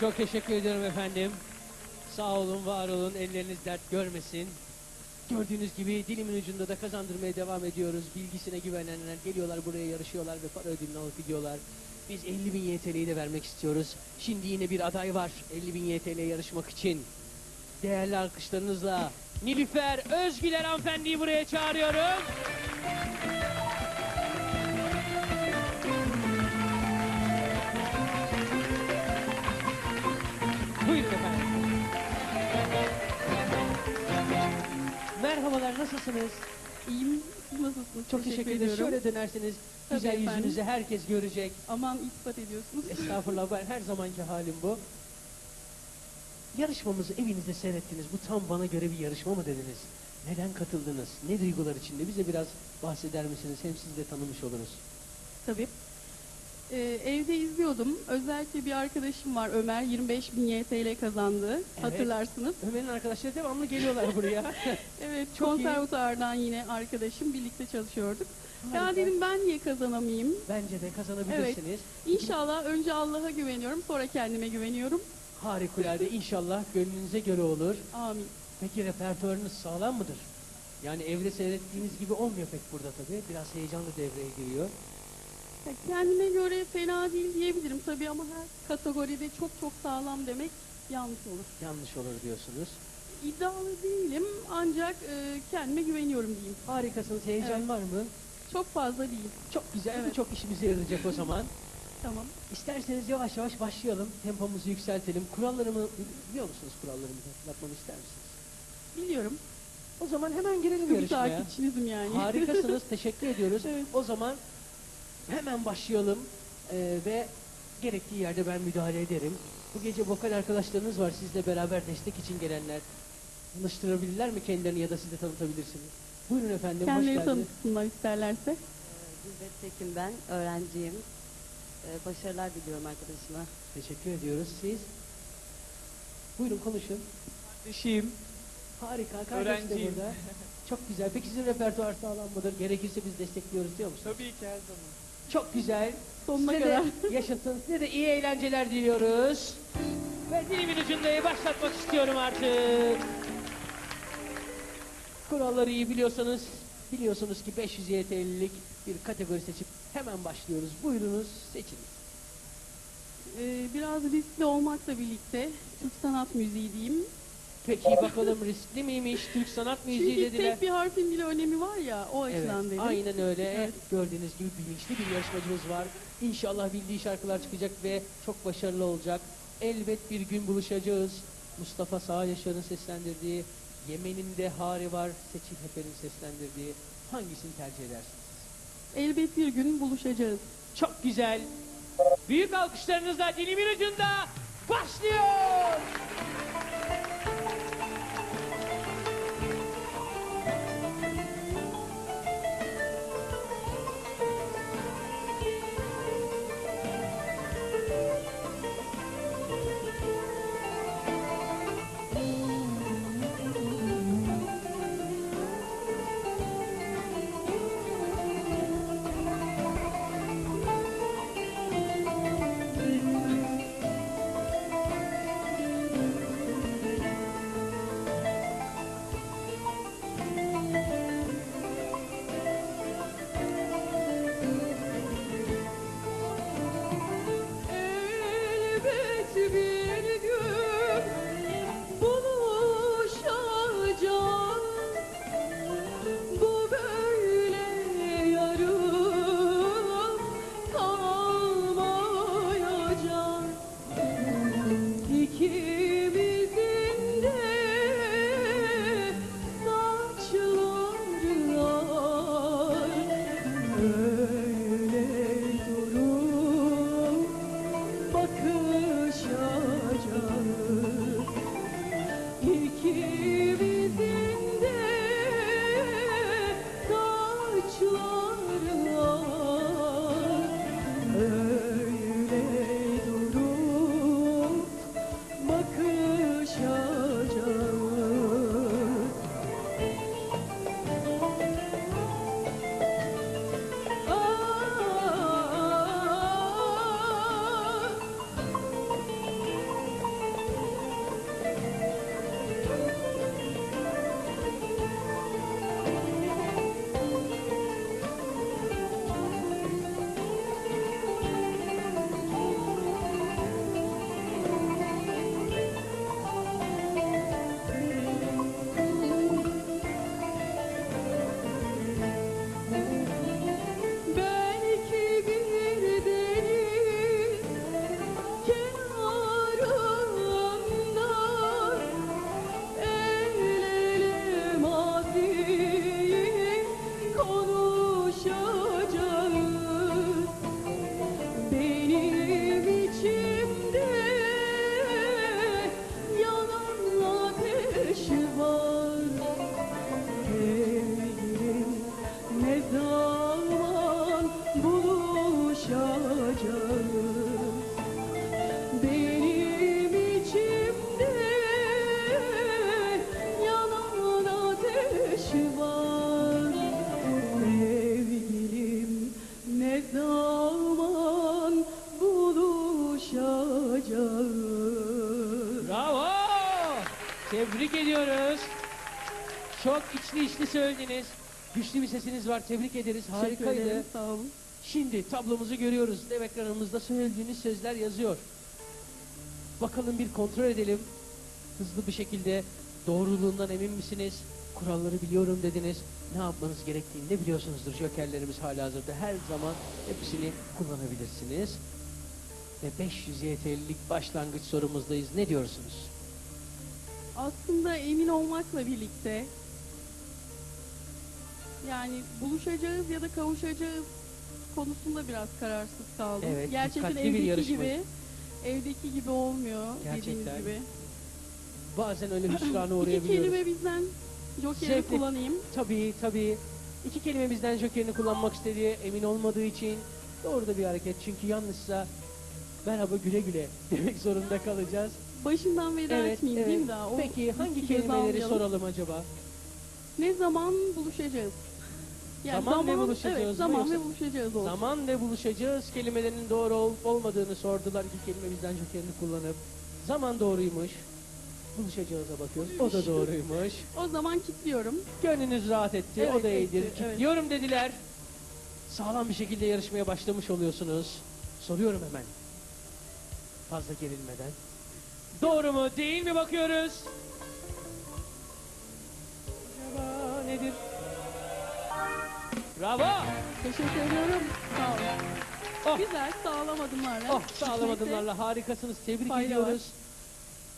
Çok teşekkür ediyorum efendim. Sağ olun, var olun, elleriniz dert görmesin. Gördüğünüz gibi dilimin ucunda da kazandırmaya devam ediyoruz. Bilgisine güvenenler geliyorlar buraya yarışıyorlar ve para ödülünü alıp gidiyorlar. Biz 50 bin YTL'yi de vermek istiyoruz. Şimdi yine bir aday var 50 bin YTL yarışmak için. Değerli alkışlarınızla Nilüfer Özgüler hanımefendiyi buraya çağırıyorum. Nasılsınız? İyiyim. Siz nasılsınız? Çok teşekkür, ederim. Şöyle dönerseniz Tabii güzel efendim. yüzünüzü herkes görecek. Aman iltifat ediyorsunuz. Estağfurullah ben her zamanki halim bu. Yarışmamızı evinizde seyrettiniz. Bu tam bana göre bir yarışma mı dediniz? Neden katıldınız? Ne duygular içinde? Bize biraz bahseder misiniz? Hem siz de tanımış oluruz. Tabii. Ee, evde izliyordum. Özellikle bir arkadaşım var Ömer. 25 bin YTL kazandı. Hatırlarsınız. Ömer'in arkadaşları devamlı geliyorlar buraya. Evet. Çok konservatuardan yine arkadaşım. Birlikte çalışıyorduk. Ya Harika. dedim ben niye kazanamayayım? Bence de kazanabilirsiniz. İnşallah önce Allah'a güveniyorum. Sonra kendime güveniyorum. Harikulade inşallah gönlünüze göre olur. Amin. Peki repertuarınız sağlam mıdır? Yani evde seyrettiğiniz gibi olmuyor pek burada tabii. Biraz heyecanlı devreye giriyor. Ya kendime göre fena değil diyebilirim tabii ama her kategoride çok çok sağlam demek yanlış olur. Yanlış olur diyorsunuz. İddialı değilim ancak e, kendime güveniyorum diyeyim. Harikasınız. Heyecan Evet. var mı? Çok fazla değil. Çok güzel. Bu Evet. çok işimize yarayacak o zaman. Tamam. İsterseniz yavaş yavaş başlayalım. Tempomuzu yükseltelim. Kurallarımı biliyor musunuz kurallarımı hatırlatmamı ister misiniz? Biliyorum. O zaman hemen girelim bir yarışmaya. takipçinizim yani. Harikasınız. Teşekkür ediyoruz. Evet. O zaman hemen başlayalım Ee, ve gerektiği yerde ben müdahale ederim. Bu gece vokal arkadaşlarınız var sizle beraber destek için gelenler. Tanıştırabilirler mi kendilerini ya da siz de tanıtabilirsiniz. Buyurun efendim, Kendileri hoş geldiniz. tanıtsınlar isterlerse. Gülbet Tekin ben, öğrenciyim. Ee, başarılar diliyorum arkadaşıma. Teşekkür ediyoruz. Siz? Buyurun konuşun. Kardeşim. Harika, kardeş de Öğrenciyim. burada. Çok güzel. Peki sizin repertuar sağlam mıdır? Gerekirse biz destekliyoruz diyor musunuz? Tabii ki her zaman. Çok güzel. Sonuna Size kadar. de yaşatın. Size de iyi eğlenceler diliyoruz. Ve dilimin ucundayı başlatmak istiyorum artık. Kuralları iyi biliyorsanız biliyorsunuz ki 500 YTL'lik bir kategori seçip hemen başlıyoruz. Buyurunuz seçin. Ee, biraz riskli olmakla birlikte Türk sanat müziği diyeyim. Peki bakalım riskli miymiş Türk sanat müziği Çünkü dediler. tek bir harfin bile önemi var ya o Evet, açıdan dedim. aynen öyle. Evet. Gördüğünüz gibi bilinçli bir yarışmacımız var. İnşallah bildiği şarkılar çıkacak ve çok başarılı olacak. Elbet bir gün buluşacağız. Mustafa Sağ Yaşar'ın seslendirdiği Yemen'in de Hari var. Seçil Heper'in seslendirdiği hangisini tercih edersiniz? Elbet bir gün buluşacağız. Çok güzel. Büyük alkışlarınızla dilimin ucunda başlıyor. Çok içli içli söylediniz. Güçlü bir sesiniz var. Tebrik ederiz. Teşekkür Harikaydı. ederim. Sağ olun. Şimdi tablomuzu görüyoruz. Dev ekranımızda söylediğiniz sözler yazıyor. Bakalım bir kontrol edelim. Hızlı bir şekilde doğruluğundan emin misiniz? Kuralları biliyorum dediniz. Ne yapmanız gerektiğini de biliyorsunuzdur. Jokerlerimiz hala hazırda. Her zaman hepsini kullanabilirsiniz. Ve 500 YTL'lik başlangıç sorumuzdayız. Ne diyorsunuz? Aslında emin olmakla birlikte yani buluşacağız ya da kavuşacağız konusunda biraz kararsız kaldım. Evet, Gerçekten dikkatli bir evdeki yarışma. gibi evdeki gibi olmuyor Gerçekten. dediğiniz gibi. Bazen öyle hüsrana İki uğrayabiliyoruz. kelime bizden Joker'i Zevkli. kullanayım. Tabii tabii. İki kelime bizden jokerini kullanmak istediği emin olmadığı için doğru da bir hareket. Çünkü yanlışsa merhaba güle güle demek zorunda kalacağız. Başından veda Evet, etmeyeyim evet. değil mi daha? O Peki hangi riski göze kelimeleri almayalım. soralım acaba? Ne zaman buluşacağız? Zaman ve buluşacağız Evet, zaman ve buluşacağız olsun. Zaman ve buluşacağız kelimelerinin doğru olup olmadığını sordular. İki kelime bizden jokerini kullanıp. Zaman doğruymuş. Buluşacağıza bakıyoruz. O da doğruymuş. O zaman kilitliyorum. Gönlünüz rahat etti. Evet, o da etti, iyidir. evet. Dediler. Sağlam bir şekilde yarışmaya başlamış oluyorsunuz. Soruyorum hemen. Fazla gerilmeden. Doğru mu değil mi bakıyoruz? Acaba nedir? Bravo! Teşekkür ediyorum. Sağ olun. Oh. Güzel, sağlam adımlarla. Oh sağlam adımlarla harikasınız. Tebrik fayda ediyoruz.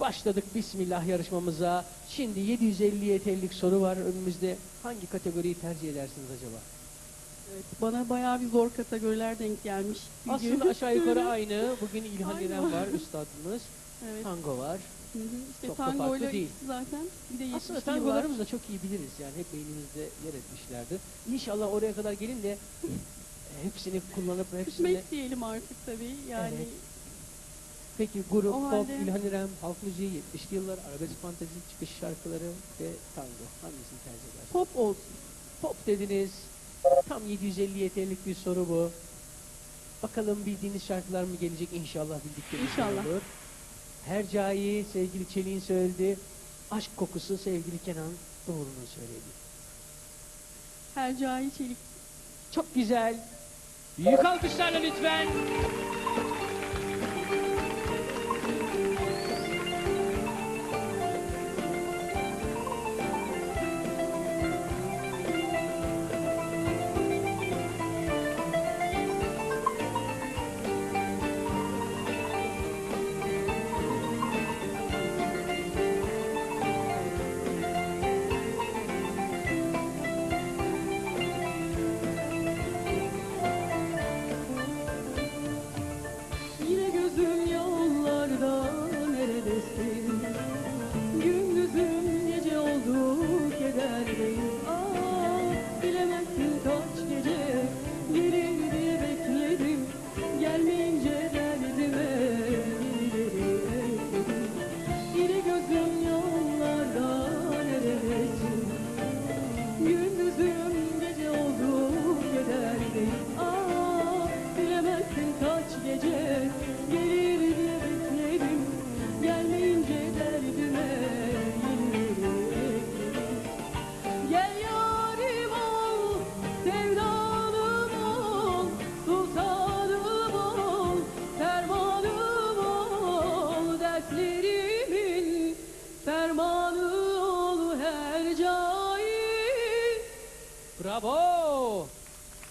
Başladık Bismillah yarışmamıza. Şimdi 750 YTL'lik soru var önümüzde. Hangi kategoriyi tercih edersiniz acaba? Evet, bana bayağı bir zor kategoriler denk gelmiş. Aslında aşağı yukarı aynı. Bugün İlhan. İrem var üstadımız. Evet. Tango var. Hı hı. İşte Çok da tango farklı ile değil. zaten. Bir de Aslında 70 yıl var. tangolarımızı da çok iyi biliriz yani hep beynimizde yer etmişlerdir. İnşallah oraya kadar gelin de hepsini kullanıp hepsini... Kısmet diyelim artık tabii. Yani Evet. Peki grup, O pop, halde- İlhan İrem, halk müziği, 70'li yıllar, arabesk fantezi, çıkış şarkıları ve tango. Hangisini tercih edersiniz? pop olsun. Pop dediniz. Tam 750 YTL'lik bir soru bu. Bakalım bildiğiniz şarkılar mı gelecek inşallah bildikleriniz İnşallah. olur. Hercai sevgili Çelik'in söyledi. Aşk kokusu sevgili Kenan Doğru'nun söyledi. Hercai Çelik. Çok güzel. Büyük alkışlarla lütfen.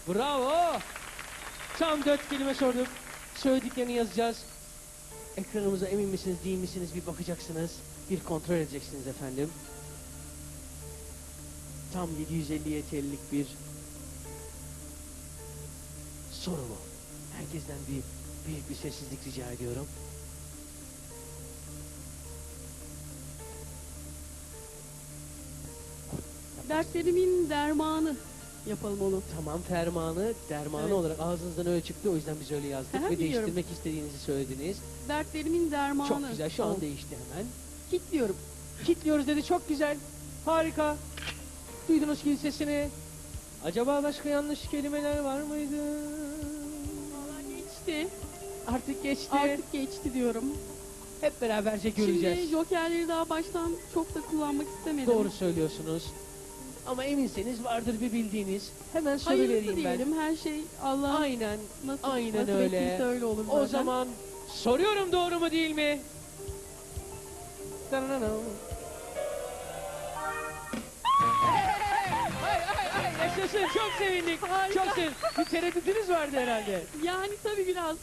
Bravo. Tam dört kelime sorduk. Söylediklerini yazacağız. Ekranımıza emin misiniz değil misiniz bir bakacaksınız. Bir kontrol edeceksiniz efendim. Tam 750 YTL'lik bir soru bu. Herkesten bir büyük bir sessizlik rica ediyorum. Dertlerimin dermanı yapalım onu. Tamam fermanı, dermanı Evet. olarak ağzınızdan öyle çıktı. O yüzden biz öyle yazdık Aha, ve biliyorum. değiştirmek istediğinizi söylediniz. Dertlerimin dermanı. Çok güzel. Şu an değişti hemen. Kilitliyorum. Kitliyoruz dedi. Çok güzel. Harika. Duydunuz ki sesini. Acaba başka yanlış kelimeler var mıydı? Valla geçti. Artık geçti. Artık geçti diyorum. Hep beraberce göreceğiz. Şimdi jokerleri daha baştan çok da kullanmak istemedim. Doğru söylüyorsunuz. Ama eminseniz vardır bir bildiğiniz. Hemen Hayırlısı vereyim ben. diyelim. Her şey Allah Aynen. nasıl, aynen nasip öyle. ettiyse öyle olur O zaten. zaman soruyorum doğru mu değil mi? Dananana. Ay ay ay yaşasın çok sevindik. Harika. Çok sevindik. Bir tereddütünüz vardı herhalde. Yani tabii biraz.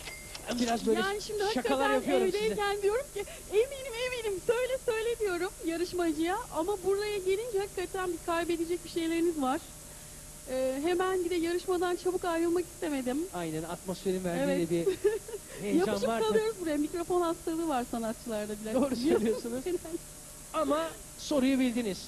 Biraz böyle yani şimdi şakalar hakikaten yapıyorum evdeyken size. diyorum ki eminim eminim söyle söyle diyorum yarışmacıya. Ama buraya gelince hakikaten bir kaybedecek bir şeyleriniz var. Ee, hemen bir de yarışmadan çabuk ayrılmak istemedim. Aynen atmosferin verdiği Evet. bir heyecan Yapışıp var. kalıyoruz buraya. Mikrofon hastalığı var sanatçılarda bile. Doğru söylüyorsunuz. Ama soruyu bildiniz.